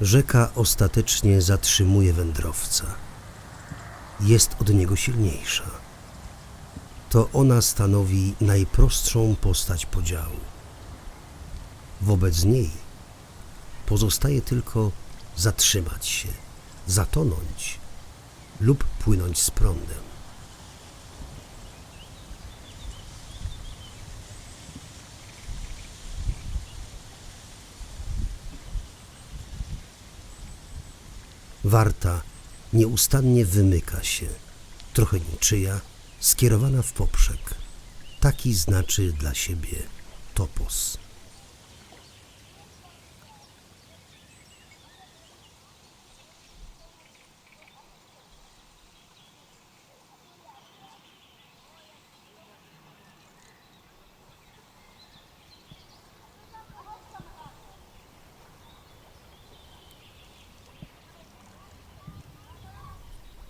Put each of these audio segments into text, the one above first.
Rzeka ostatecznie zatrzymuje wędrowca. Jest od niego silniejsza. To ona stanowi najprostszą postać podziału. Wobec niej pozostaje tylko zatrzymać się, zatonąć lub płynąć z prądem. Warta nieustannie wymyka się, trochę niczyja, skierowana w poprzek. Taki znaczy dla siebie topos.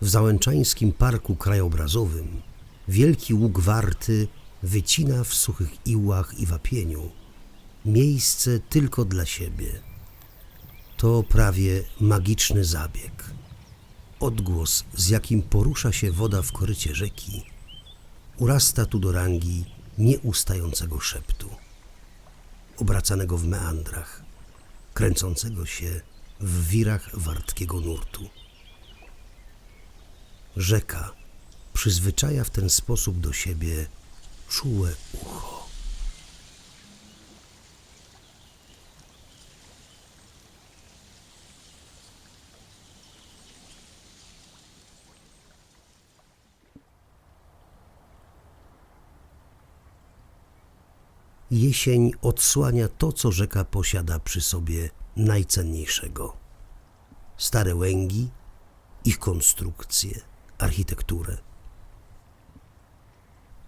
W Załęczańskim Parku Krajobrazowym wielki łuk warty wycina w suchych iłach i wapieniu miejsce tylko dla siebie. To prawie magiczny zabieg. Odgłos, z jakim porusza się woda w korycie rzeki, urasta tu do rangi nieustającego szeptu, obracanego w meandrach, kręcącego się w wirach wartkiego nurtu. Rzeka przyzwyczaja w ten sposób do siebie czułe ucho. Jesień odsłania to, co rzeka posiada przy sobie najcenniejszego. Stare łęgi, ich konstrukcję, architekturę.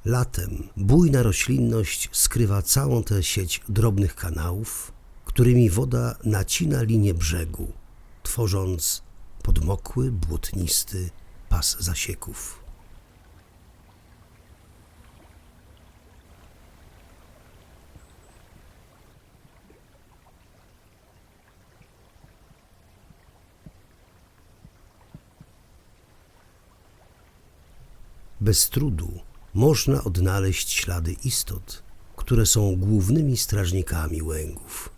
Latem bujna roślinność skrywa całą tę sieć drobnych kanałów, którymi woda nacina linię brzegu, tworząc podmokły, błotnisty pas zasieków. Bez trudu można odnaleźć ślady istot, które są głównymi strażnikami łęgów.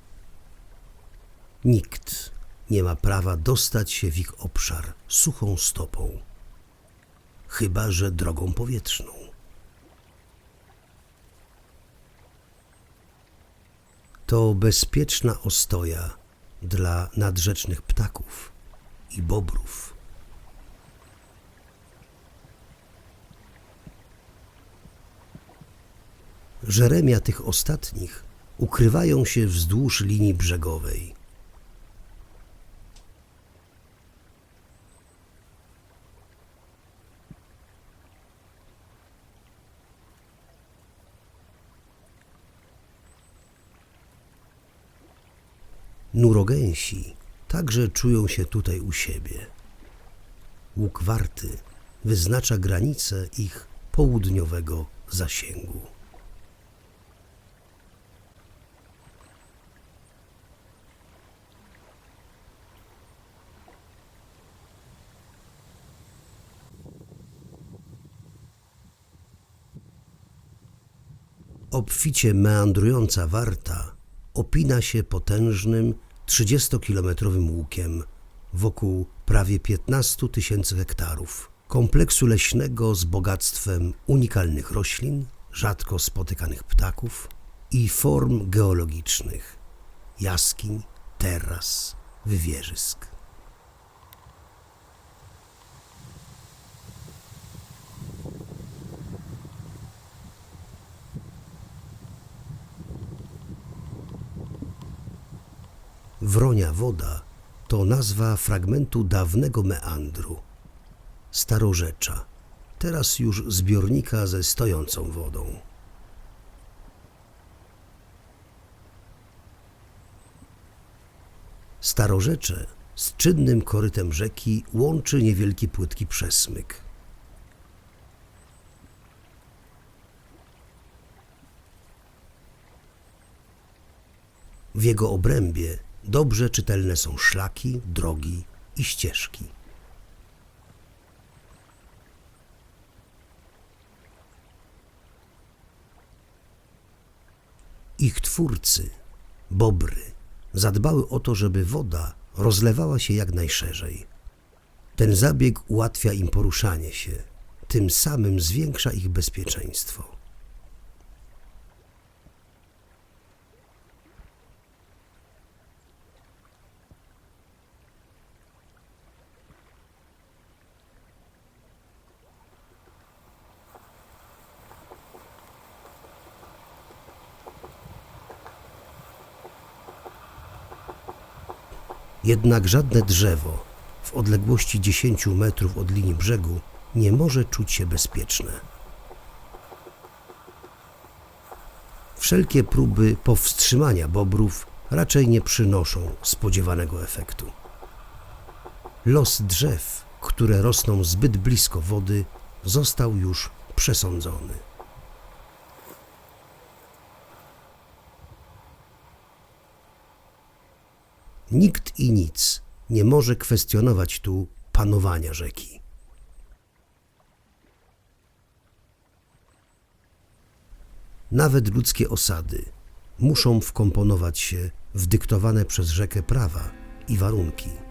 Nikt nie ma prawa dostać się w ich obszar suchą stopą, chyba że drogą powietrzną. To bezpieczna ostoja dla nadrzecznych ptaków i bobrów. Żeremia tych ostatnich ukrywają się wzdłuż linii brzegowej. Nurogęsi także czują się tutaj u siebie. Łuk warty wyznacza granice ich południowego zasięgu. Obficie meandrująca warta opina się potężnym 30-kilometrowym łukiem wokół prawie 15 tysięcy hektarów kompleksu leśnego z bogactwem unikalnych roślin, rzadko spotykanych ptaków i form geologicznych jaskiń, teras, wywierzysk. Wronia woda to nazwa fragmentu dawnego meandru, starorzecza, teraz już zbiornika ze stojącą wodą. Starorzecze z czynnym korytem rzeki łączy niewielki płytki przesmyk. W jego obrębie dobrze czytelne są szlaki, drogi i ścieżki. Ich twórcy, bobry, zadbały o to, żeby woda rozlewała się jak najszerzej. Ten zabieg ułatwia im poruszanie się, tym samym zwiększa ich bezpieczeństwo. Jednak żadne drzewo w odległości 10 metrów od linii brzegu nie może czuć się bezpieczne. Wszelkie próby powstrzymania bobrów raczej nie przynoszą spodziewanego efektu. Los drzew, które rosną zbyt blisko wody, został już przesądzony. Nikt i nic nie może kwestionować tu panowania rzeki. Nawet ludzkie osady muszą wkomponować się w dyktowane przez rzekę prawa i warunki.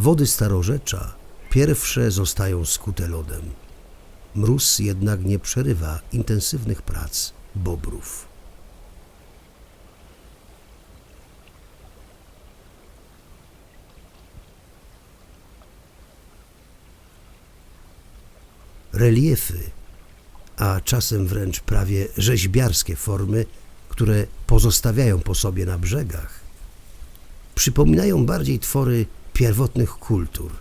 Wody starorzecza pierwsze zostają skute lodem. Mróz jednak nie przerywa intensywnych prac bobrów. Reliefy, a czasem wręcz prawie rzeźbiarskie formy, które pozostawiają po sobie na brzegach, przypominają bardziej twory pierwotnych kultur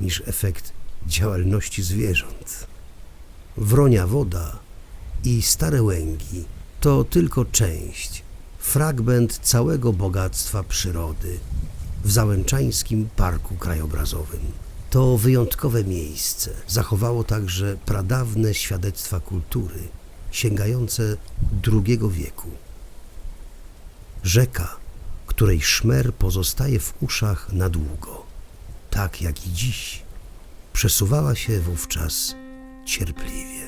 niż efekt działalności zwierząt. Wronia woda i stare łęgi to tylko część, fragment całego bogactwa przyrody w Załęczańskim Parku Krajobrazowym. To wyjątkowe miejsce zachowało także pradawne świadectwa kultury sięgające II wieku. Rzeka, której szmer pozostaje w uszach na długo, tak jak i dziś, przesuwała się wówczas cierpliwie.